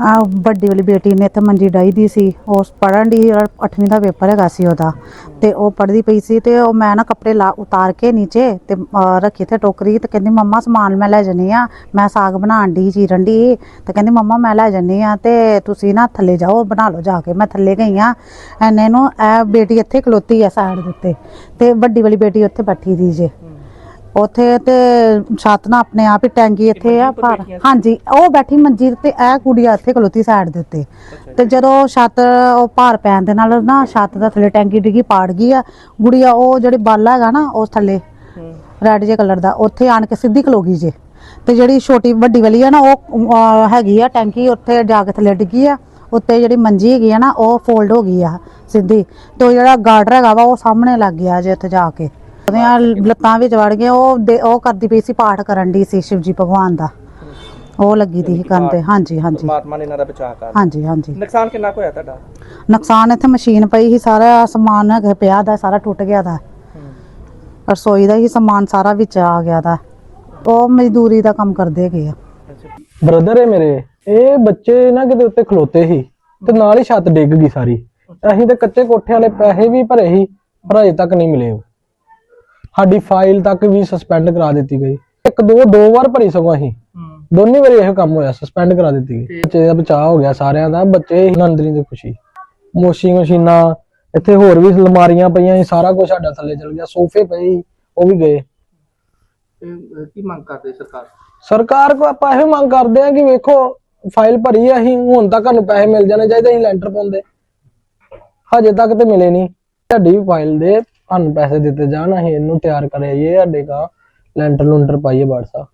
ਆ ਵੱਡੀ ਵਾਲੀ ਬੇਟੀ ਨੇ ਇੱਥੇ ਮੰਜੀ ਡਾਈ ਦੀ ਸੀ, ਉਹ ਪੜਨ ਦੀ 8ਵੀਂ ਦਾ ਪੇਪਰ ਹੈਗਾ ਸੀ ਉਹਦਾ। ਤੇ ਉਹ ਪੜ੍ਹਦੀ ਪਈ ਸੀ ਤੇ ਉਹ ਮੈਂ ਨਾ ਕੱਪੜੇ ਲਾ ਉਤਾਰ ਕੇ ਨੀਚੇ ਤੇ ਰੱਖੀ ਤੇ ਟੋਕਰੀ ਤੇ ਕਹਿੰਦੀ, ਮੰਮਾ, ਸਮਾਨ ਮੈਂ ਲੈ ਜੰਨੀ ਆ। ਮੈਂ ਸਾਗ ਬਣਾਉਣ ਦੀ ਚੀਰਨ ਦੀ ਤੇ ਕਹਿੰਦੀ, ਮੰਮਾ, ਮੈਂ ਲੈ ਜੰਨੀ ਆ ਤੇ ਤੁਸੀਂ ਨਾ ਥੱਲੇ ਜਾਓ, ਬਣਾ ਲਓ ਜਾ ਕੇ। ਮੈਂ ਥੱਲੇ ਗਈ ਆ। ਐਨੇ ਨੂੰ ਇਹ ਬੇਟੀ ਇੱਥੇ ਖਲੋਤੀ ਆ ਸਾਈਡ ਦੇ ਉੱਤੇ। ਤੇ ਵੱਡੀ ਵਾਲੀ ਬੇਟੀ ਉੱਥੇ ਬੈਠੀ ਦੀ ਜੇ। ਉੱਥੇ ਤੇ ਛੱਤ ਨਾ ਆਪਣੇ ਆਪ ਹੀ ਟੈਂਕੀ ਇੱਥੇ ਆ ਪਰ ਹਾਂਜੀ ਉਹ ਬੈਠੀ ਮੰਜੀ ਤੇ ਇਹ ਕੁੜੀਆ ਇੱਥੇ ਖਲੋਤੀ ਸਾਈਡ ਦੇ ਉੱਤੇ। ਤੇ ਜਦੋਂ ਛੱਤ ਉਹ ਭਾਰ ਪੈਣ ਦੇ ਨਾਲ ਨਾ ਛੱਤ ਦਾ ਥੱਲੇ ਟੈਂਕੀ ਡਿੱਗੀ ਪਾੜ ਗਈ ਆ। ਗੁੜੀਆ ਉਹ ਜਿਹੜੀ ਬਾਲਾ ਹੈਗਾ ਨਾ ਉਸ ਥੱਲੇ ਰੈੱਡ ਜੇ ਕਲਰ ਦਾ ਉੱਥੇ ਆਣ ਕੇ ਸਿੱਧੀ ਖਲੋ ਗਈ ਜੇ। ਤੇ ਜਿਹੜੀ ਛੋਟੀ ਵੱਡੀ ਵਾਲੀ ਆ ਨਾ ਉਹ ਹੈਗੀ ਆ ਟੈਂਕੀ ਉੱਥੇ ਜਾ ਕੇ ਥੱਲੇ ਡਿੱਗੀ ਆ। ਉੱਤੇ ਜਿਹੜੀ ਮੰਜੀ ਹੈਗੀ ਆ ਨਾ ਉਹ ਫੋਲਡ ਹੋ ਗਈ ਆ ਸਿੱਧੀ। ਤੇ ਜਿਹੜਾ ਗਾਰਡਰ ਹੈਗਾ ਵਾ ਉਹ ਸਾਹਮਣੇ ਲੱਗ ਗਿਆ ਜੇ ਉੱਥੇ ਜਾ ਕੇ। ਉਹਦੀਆਂ ਲੱਤਾਂ ਵਿੱਚ ਵੜ ਗਏ ਉਹ ਦੇ- ਉਹ ਕਰਦੀ ਪਈ ਸੀ ਪਾਠ ਕਰਨ ਦੀ ਸੀ ਸ਼ਿਵਜੀ ਭਗਵਾਨ ਦਾ। ਉਹ ਲੱਗੀ ਦੀ ਸੀ ਕਰਨ ਤੇ। ਹਾਂਜੀ ਹਾਂਜੀ। ਪਰਮਾਤਮਾ ਨੇ ਇਹਨਾਂ ਦਾ ਬਚਾਅ ਕਰ ਹਾਂਜੀ ਹਾਂਜੀ। ਨੁਕਸਾਨ ਕਿੰਨਾ ਕੁ ਹੋਇਆ ਤੁਹਾਡਾ? ਨੁਕਸਾਨ ਇੱਥੇ ਮਸ਼ੀਨ ਪਈ ਸੀ ਸਾਰਾ ਸਮਾਨ ਹੈਗਾ ਪਿਆ ਦਾ ਸਾਰਾ ਟੁੱਟ ਗਿਆ ਦਾ। ਰਸੋਈ ਦਾ ਹੀ ਸਮਾਨ ਸਾਰਾ ਵਿੱਚ ਆ ਗਿਆ ਦਾ। ਉਹ ਮਜ਼ਦੂਰੀ ਦਾ ਕੰਮ ਕਰਦੇ ਹੈਗੇ ਆ। ਬ੍ਰਦਰ ਹੈ ਮੇਰੇ ਇਹ ਬੱਚੇ ਨਾ ਕਿਤੇ ਉੱਤੇ ਖਲੋਤੇ ਸੀ ਤੇ ਨਾਲ ਹੀ ਛੱਤ ਡਿੱਗ ਗਈ ਸਾਰੀ। ਅਸੀਂ ਤੇ ਕੱਚੇ ਕੋਠੇ ਵਾਲੇ ਪੈਸੇ ਵੀ ਭਰੇ ਸੀ ਪਰ ਅਜੇ ਤੱਕ ਨਹੀਂ ਮਿਲੇ ਉਹ। ਸਾਡੀ ਫਾਈਲ ਤੱਕ ਵੀ ਸਸਪੈਂਡ ਕਰਾ ਦਿੱਤੀ ਗਈ। ਇੱਕ ਦੋ ਦੋ ਵਾਰ ਭਰੀ ਸਗੋਂ ਅਸੀਂ। ਦੋਨੇ ਵਾਰੀ ਇਹ ਕੰਮ ਹੋਇਆ ਸਸਪੈਂਡ ਕਰਾ ਦਿੱਤੀ ਗਈ। ਬੱਚੇ ਦਾ ਬਚਾਅ ਹੋ ਗਿਆ ਸਾਰਿਆਂ ਦਾ ਬੱਚੇ ਹੀ ਅੰਦਰੀ ਦੀ ਖੁਸ਼ੀ। ਮੋਸ਼ੀ ਮਸ਼ੀਨਾਂ ਇੱਥੇ ਹੋਰ ਵੀ ਅਲਮਾਰੀਆਂ ਪਈਆਂ ਸੀ ਸਾਰਾ ਕੁਝ ਸਾਡਾ ਥੱਲੇ ਚਲ ਗਿਆ ਸੋਫੇ ਪਏ ਉਹ ਵੀ ਗਏ। ਕੀ ਮੰਗ ਕਰਦੇ ਸਰਕਾਰ? ਸਰਕਾਰ ਕੋ ਆਪਾਂ ਇਹ ਮੰਗ ਕਰਦੇ ਆ ਕਿ ਵੇਖੋ ਫਾਈਲ ਭਰੀ ਆ ਅਸੀਂ ਹੁਣ ਤੱਕ ਸਾਨੂੰ ਪੈਸੇ ਮਿਲ ਜਾਣੇ ਚਾਹੀਦੇ ਅਸੀਂ ਲੈਂਟਰ ਪਾਉਂਦੇ। ਹਜੇ ਤੱਕ ਤੇ ਮਿਲੇ ਨਹੀਂ। ਵੀ ਫਾਈਲ ਦੇ ਸਾਨੂੰ ਪੈਸੇ ਦਿੱਤੇ ਜਾਣ, ਅਸੀਂ ਇਹਨੂੰ ਤਿਆਰ ਕਰਾਈਏ ਸਾਡੇ ਕਾ ਲੈਂਟਰ ਲੁੰਟਰ ਪਾਈਏ ਬਾੜ ਸਾਹਿਬ